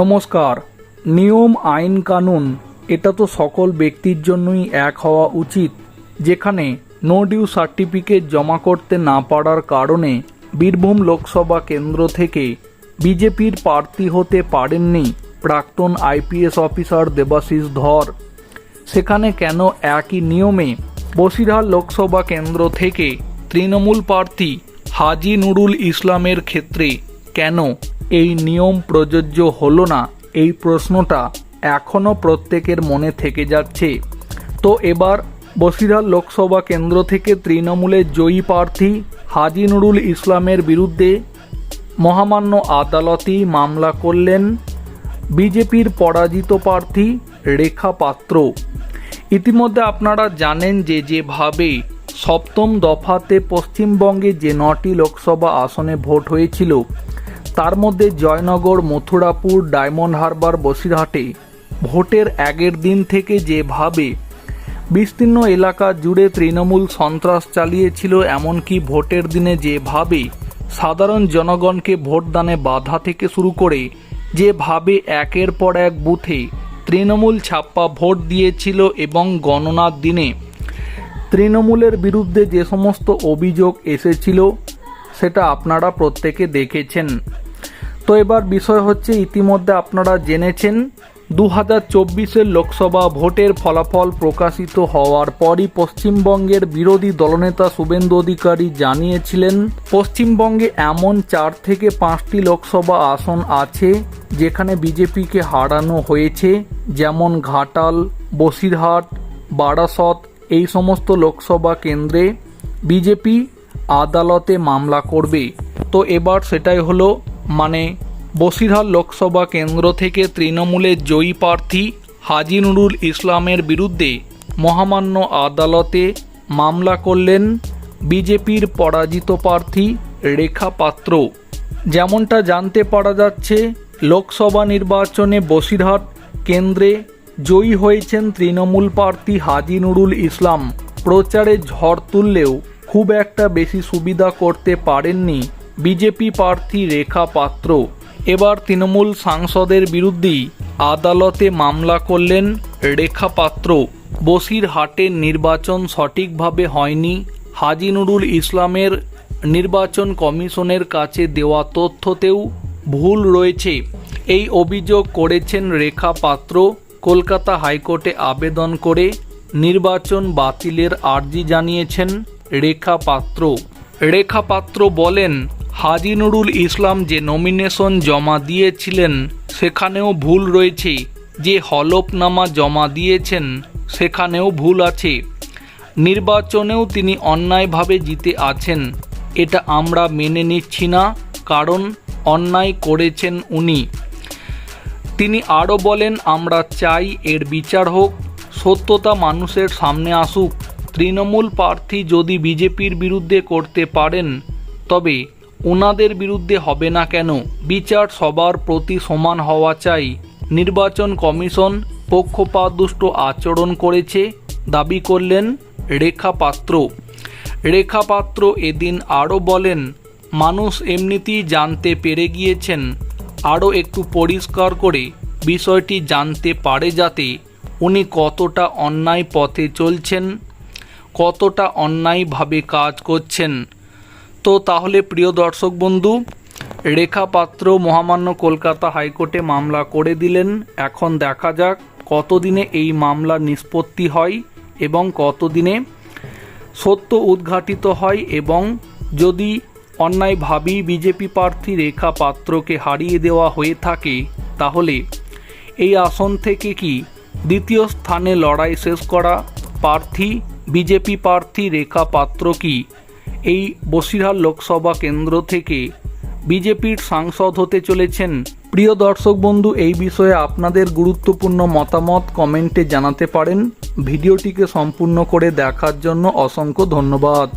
নমস্কার। নিয়ম, আইন, কানুন, এটা তো সকল ব্যক্তির জন্যই এক হওয়া উচিত, যেখানে নো ডিউ সার্টিফিকেট জমা করতে না পারার কারণে বীরভূম লোকসভা কেন্দ্র থেকে বিজেপির প্রার্থী হতে পারেননি প্রাক্তন আইপিএস অফিসার দেবাশিস ধর। সেখানে কেন একই নিয়মে বসিরহাট লোকসভা কেন্দ্র থেকে তৃণমূল প্রার্থী হাজি নুরুল ইসলামের ক্ষেত্রে কেন এই নিয়ম প্রযোজ্য হলো না? এই প্রশ্নটা এখনও প্রত্যেকের মনে থেকে যাচ্ছে। তো এবার বসিরহাট লোকসভা কেন্দ্র থেকে তৃণমূলের জয়ী প্রার্থী হাজি নুরুল ইসলামের বিরুদ্ধে মহামান্য আদালতেই মামলা করলেন বিজেপির পরাজিত প্রার্থী রেখা পাত্র। ইতিমধ্যে আপনারা জানেন যে যেভাবে সপ্তম দফাতে পশ্চিমবঙ্গে যে নটি লোকসভা আসনে ভোট হয়েছিল তার মধ্যে জয়নগর, মথুরাপুর, ডায়মন্ড হারবার, বসিরহাটে ভোটের আগের দিন থেকে যেভাবে বিস্তীর্ণ এলাকা জুড়ে তৃণমূল সন্ত্রাস চালিয়েছিল, এমনকি ভোটের দিনে যেভাবে সাধারণ জনগণকে ভোটদানে বাধা থেকে শুরু করে যেভাবে একের পর এক বুথে তৃণমূল ছাপ্পা ভোট দিয়েছিল এবং গণনার দিনে তৃণমূলের বিরুদ্ধে যে সমস্ত অভিযোগ এসেছিল, সেটা আপনারা প্রত্যেকে দেখেছেন। তো এবার বিষয় হচ্ছে ইতিমধ্যে আপনারা জেনেছেন দু হাজার চব্বিশের লোকসভা ভোটের ফলাফল প্রকাশিত হওয়ার পরই পশ্চিমবঙ্গের বিরোধী দলনেতা শুভেন্দু অধিকারী জানিয়েছিলেন, পশ্চিমবঙ্গে এমন চার থেকে পাঁচটি লোকসভা আসন আছে যেখানে বিজেপিকে হারানো হয়েছে, যেমন ঘাটাল, বসিরহাট, বারাসত, এই সমস্ত লোকসভা কেন্দ্রে বিজেপি আদালতে মামলা করবে। তো এবার সেটাই হলো মানে বসিরহাট লোকসভা কেন্দ্র থেকে তৃণমূলের জয়ী প্রার্থী হাজি নুরুল ইসলামের বিরুদ্ধে মহামান্য আদালতে মামলা করলেন বিজেপির পরাজিত প্রার্থী রেখা পাত্র। যেমনটা জানতে পারা যাচ্ছে, লোকসভা নির্বাচনে বসিরহাট কেন্দ্রে জয়ী হয়েছেন তৃণমূল প্রার্থী হাজি নুরুল ইসলাম। প্রচারে ঝড় তুললেও খুব একটা বেশি সুবিধা করতে পারেননি বিজেপি প্রার্থী রেখা পাত্র। এবার তৃণমূল সাংসদের বিরুদ্ধেই আদালতে মামলা করলেন রেখা পাত্র। বসিরহাটের নির্বাচন সঠিকভাবে হয়নি। হাজি নুরুল ইসলামের নির্বাচন কমিশনের কাছে দেওয়া তথ্যতেও ভুল রয়েছে। এই অভিযোগ করেছেন রেখা পাত্র। কলকাতা হাইকোর্টে আবেদন করে নির্বাচন বাতিলের আর্জি জানিয়েছেন রেখা পাত্র। রেখা পাত্র বলেন হাজি নুরুল ইসলাম যে নমিনেশন জমা দিয়েছিলেন, সেখানেও ভুল রয়েছে। যে হলফনামা জমা দিয়েছেন, সেখানেও ভুল আছে। নির্বাচনেও তিনি অন্যায়ভাবে জিতে আছেন। এটা আমরা মেনে নিচ্ছি না, কারণ অন্যায় করেছেন উনি। তিনি আরও বলেন, আমরা চাই এর বিচার হোক, সত্যতা মানুষের সামনে আসুক। তৃণমূল প্রার্থী যদি বিজেপির বিরুদ্ধে করতে পারেন, তবে ওনাদের বিরুদ্ধে হবে না কেন? বিচার সবার প্রতি সমান হওয়া চাই। নির্বাচন কমিশন পক্ষপাতদুষ্ট আচরণ করেছে, দাবি করলেন রেখা পাত্র। রেখা পাত্র এদিন আরও বলেন, মানুষ এমনিতেই জানতে পেরে গিয়েছেন। আরও একটু পরিষ্কার করে বিষয়টি জানতে পারে যাতে উনি কতটা অন্যায় পথে চলছেন, কতটা অন্যায়ভাবে কাজ করছেন। তো তাহলে প্রিয় দর্শক বন্ধু, রেখা পাত্র মহামান্য কলকাতা হাইকোর্টে মামলা করে দিলেন। এখন দেখা যাক কতদিনে এই মামলা নিষ্পত্তি হয় এবং কতদিনে সত্য উদ্ঘাটিত হয় এবং যদি অন্যায়ভাবেই বিজেপি প্রার্থী রেখা পাত্রকে হারিয়ে দেওয়া হয়ে থাকে, তাহলে এই আসন থেকে কি দ্বিতীয় স্থানে লড়াই শেষ করা প্রার্থী, বিজেপি প্রার্থী রেখা পাত্র কি এই বসিরহাট লোকসভা কেন্দ্র থেকে বিজেপির সাংসদ হতে চলেছেন। প্রিয় দর্শক বন্ধু, এই বিষয়ে আপনাদের গুরুত্বপূর্ণ মতামত কমেন্টে জানাতে পারেন। ভিডিওটিকে সম্পূর্ণ করে দেখার জন্য অসংখ্য ধন্যবাদ।